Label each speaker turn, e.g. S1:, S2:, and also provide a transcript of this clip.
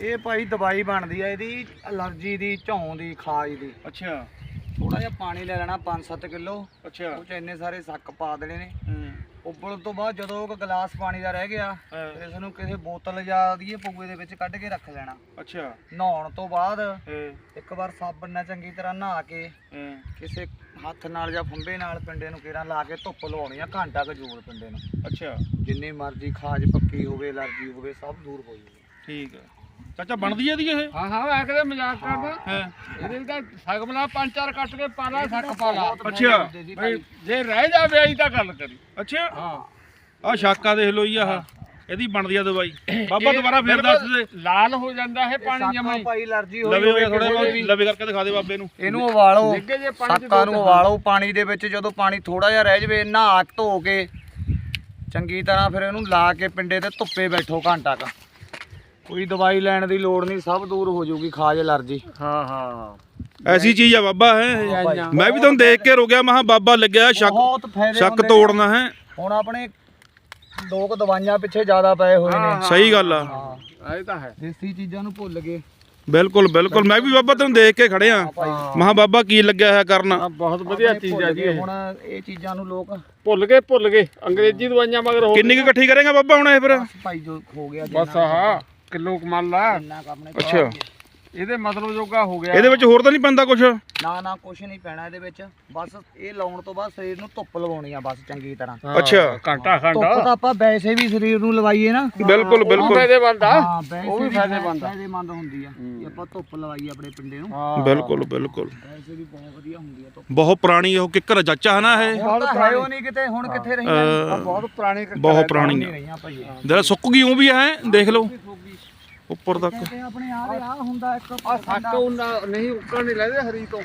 S1: ਇਹ ਭਾਈ ਦਵਾਈ ਬਣਦੀ ਆ ਇਹਦੀ ਅਲਰਜੀ ਦੀ ਝੌਂ ਦੀ ਖਾਜ ਦੀ।
S2: ਅੱਛਾ।
S1: ਥੋੜਾ ਜਿਹਾ ਪਾਣੀ ਲੈ ਲੈਣਾ 5-7 ਕਿਲੋ।
S2: ਅੱਛਾ।
S1: ਉਹ ਚ ਇੰਨੇ ਸਾਰੇ ਸੱਕ ਪਾ ਦੇਣੇ ਨੇ।
S2: ਹੂੰ।
S1: ਉਬਲਣ ਤੋਂ ਬਾਅਦ ਜਦੋਂ ਇੱਕ ਗਲਾਸ ਪਾਣੀ ਦਾ ਰਹਿ ਗਿਆ ਇਸ ਨੂੰ ਕਿਸੇ ਬੋਤਲ ਜਾਂ ਦੀਏ ਪਊਏ ਦੇ ਵਿੱਚ ਕੱਢ ਕੇ ਰੱਖ ਲੈਣਾ।
S2: ਅੱਛਾ।
S1: ਨਹਾਉਣ ਤੋਂ ਬਾਅਦ ਇੱਕ ਵਾਰ ਸਾਬਣ ਨਾਲ ਚੰਗੀ ਤਰ੍ਹਾਂ ਨਹਾ ਕੇ ਕਿਸੇ ਹੱਥ ਨਾਲ ਜਾਂ ਫੰਬੇ ਨਾਲ ਪਿੰਡੇ ਨੂੰ ਕੇਰਾਂ ਲਾ ਕੇ ਧੁੱਪ ਲਵਾਉਣੀ ਆ ਘੰਟਾ ਕੁ ਜ਼ਰੂਰ ਪਿੰਡੇ ਨੂੰ।
S2: ਅੱਛਾ।
S1: ਜਿੰਨੀ ਮਰਜ਼ੀ ਖਾਜ ਪੱਕੀ ਹੋਵੇ ਅਲਰਜੀ ਹੋਵੇ ਸਭ ਦੂਰ ਹੋ ਜਾਊਗੀ।
S2: ਠੀਕ ਹੈ ਚਾਚਾ ਬਣਦੀ ਹੈ ਦੀ ਇਹ?
S3: ਹਾਂ ਹਾਂ ਮੈਂ ਕਦੇ ਮਜ਼ਾਕ ਕਰਦਾ।
S2: ਹਾਂ।
S3: ਇਹਦੇ ਤਾਂ ਸਗਮਲਾ ਪੰਜ ਚਾਰ ਕੱਟ ਕੇ ਪਾ ਲਾ ਸੱਕ ਪਾ ਲਾ
S2: ਅੱਛਾ।
S3: ਬਈ ਜੇ ਰਹਿ ਜਾਵੇ ਅਸੀਂ ਤਾਂ ਗੱਲ ਕਰੀ।
S2: ਅੱਛਾ।
S3: ਹਾਂ।
S2: ਆ ਸ਼ਾਕਾ ਦੇਖ ਲੋ ਜੀ ਆਹ। ਇਹਦੀ ਬਣਦੀ ਆ ਦਵਾਈ। ਬਾਬਾ ਦੁਬਾਰਾ ਫੇਰ ਦੱਸ ਦੇ।
S3: ਲਾਲ ਹੋ ਜਾਂਦਾ ਹੈ ਪਾਣੀ ਜਮਾ
S1: ਸਾਕਾਂ
S3: ਹੀ
S1: ਭਾਈ ਅਲਰਜੀ ਹੋਈ
S2: ਲਵੇ ਥੋੜਾ। ਲਵੇ ਕਰਕੇ ਦਿਖਾ ਦੇ ਬਾਬੇ ਨੂੰ।
S1: ਇਹਨੂੰ ਉਬਾਲੋ। ਸਾਕਾਂ ਨੂੰ ਉਬਾਲੋ ਪਾਣੀ ਦੇ ਵਿੱਚ ਜਦੋਂ ਪਾਣੀ ਥੋੜਾ ਜਿਹਾ ਰਹਿ ਜਵੇ ਨਹਾ ਕੇ ਧੋ ਕੇ ਚੰਗੀ ਤਰ੍ਹਾਂ ਫਿਰ ਇਹਨੂੰ ਲਾ ਕੇ ਪਿੰਡੇ ਤੇ ਧੁੱਪੇ ਬੈਠੋ ਘੰਟਾ ਕ। ਕੋਈ ਦਵਾਈ ਲੈਣ ਦੀ ਲੋੜ ਨਹੀਂ ਸਭ ਦੂਰ ਹੋ ਜਾਊਗੀ ਖਾਜ ਅਲਰਜੀ।
S3: ਹਾਂ ਹਾਂ।
S2: ਐਸੀ ਚੀਜ਼ ਆ ਬਾਬਾ ਹੈ। ਮੈਂ ਵੀ ਤੁਹਾਨੂੰ ਦੇਖ ਕੇ ਰੁਕਿਆ ਮਹਾ ਬਾਬਾ ਲੱਗਿਆ ਸ਼ੱਕ
S1: ਬਹੁਤ ਫਾਇਦੇ
S2: ਸ਼ੱਕ
S1: ਹੁੰਦੇ।
S2: ਤੋੜਨਾ ਹੈ?
S1: ਹੁਣ ਆਪਣੇ ਲੋਕ ਦਵਾਈਆਂ ਪਿੱਛੇ ਜ਼ਿਆਦਾ ਪਏ ਹੋਏ ਨੇ।
S2: ਸਹੀ ਗੱਲ ਆ।
S1: ਹਾਂ।
S3: ਇਹ ਤਾਂ ਹੈ।
S1: ਦੇਸੀ ਚੀਜ਼ਾਂ ਨੂੰ ਭੁੱਲ ਗਏ।
S2: ਬਿਲਕੁਲ ਬਿਲਕੁਲ। ਮੈਂ ਵੀ ਬਾਬਾ ਤੈਨੂੰ ਦੇਖ ਕੇ ਖੜਿਆ। ਮਹਾ ਬਾਬਾ ਕੀ ਲੱਗਿਆ ਹੋਇਆ ਕਰਨ।
S3: ਆ ਬਹੁਤ ਵਧੀਆ ਚੀਜ਼ ਹੈ ਜੀ। ਇਹ।
S1: ਹੁਣ ਇਹ ਚੀਜ਼ਾਂ ਨੂੰ ਲੋਕ
S3: ਭੁੱਲ ਗਏ ਭੁੱਲ ਗਏ। ਅੰਗਰੇਜ਼ੀ ਦਵਾਈਆਂ ਮਗਰ ਹੋ
S2: ਕਿੰਨੀ ਕੁ ਇਕੱਠੀ ਕਰੇਗਾ ਬਾਬਾ ਹੁਣ ਇਹ ਫਿਰ?
S1: ਬਸ ਭਾਈ ਜੋ ਹੋ ਗਿਆ
S3: ਬਸ ਆਹ। ਕਿਲੋ ਕਮਾਲ
S1: ਇੰਨਾ ਆਪਣੇ
S2: ਅੱਛਾ।
S3: ਇਹਦੇ ਮਤਲਬ ਜੋਗਾ ਹੋ ਗਿਆ।
S2: ਇਹਦੇ ਵਿੱਚ ਹੋਰ ਤਾਂ ਨਹੀਂ ਪੈਂਦਾ ਕੁਝ
S1: ਨਾ ਨਾ ਕੁਛ ਨਹੀਂ ਪੈਣਾ ਇਹਦੇ ਵਿੱਚ। ਬਸ ਇਹ ਲਾਉਣ ਤੋਂ ਬਾਅਦ ਸਰੀਰ ਨੂੰ ਧੁੱਪ ਲਵਾਉਣੀ ਆ ਬਸ ਚੰਗੀ ਤਰ੍ਹਾਂ।
S3: ਹਾਂ,
S2: ਅੱਛਾ।
S3: ਘੰਟਾ
S1: ਧੁੱਪ ਤਾਂ ਆਪਾਂ ਵੈਸੇ ਵੀ ਸਰੀਰ ਨੂੰ ਲਵਾਈਏ ਨਾ।
S2: ਬਿਲਕੁਲ
S3: ਉਹ
S2: ਬਿਲਕੁਲ।
S3: ਫਾਇਦੇਮੰਦ ਆ।
S1: ਹਾਂ ਵੈਸੇ
S3: ਉਹ ਵੀ ਫਾਇਦੇਮੰਦ ਆ।
S1: ਫਾਇਦੇਮੰਦ ਹੁੰਦੀ ਆ ਜੇ ਆਪਾਂ ਧੁੱਪ ਲਵਾਈਏ ਆਪਣੇ ਪਿੰਡੇ ਨੂੰ।
S2: ਬਿਲਕੁਲ ਬਿਲਕੁਲ।
S1: ਵੈਸੇ ਵੀ ਬਹੁਤ ਵਧੀਆ ਹੁੰਦੀ ਆ ਧੁੱਪ।
S2: ਬਹੁਤ ਪੁਰਾਣੀ ਉਹ ਕਿੱਕਰ ਚਾਚਾ ਹਨਾ ਇਹ?
S1: ਹੁਣ ਤਾਂ ਹੈ ਉਹ ਨਹੀਂ ਕਿਤੇ ਹੁਣ ਕਿੱਥੇ?
S2: ਅਹ,
S3: ਬਹੁਤ ਪੁਰਾਣੇ
S2: ਬਹੁਤ ਪੁਰਾਣੀ
S1: ਨਹੀਂ
S2: ਆ।
S1: ਰਹੀਆਂ ਭਾਈ
S2: ਜਿਹੜਾ ਸੁੱਕ ਗਈ ਉਹ ਵੀ ਹੈ ਦੇਖ ਲਓ। ਉੱਪਰ ਤੱਕ।
S1: ਆਪਣੇ ਆ ਆ ਹੁੰਦਾ ਇੱਕ
S3: ਆ ਸੱਕ ਉਹਨਾਂ ਨਹੀਂ ਉੱਕਣ ਨਹੀਂ ਲੈਦੇ ਹਰੀ ਤੋਂ।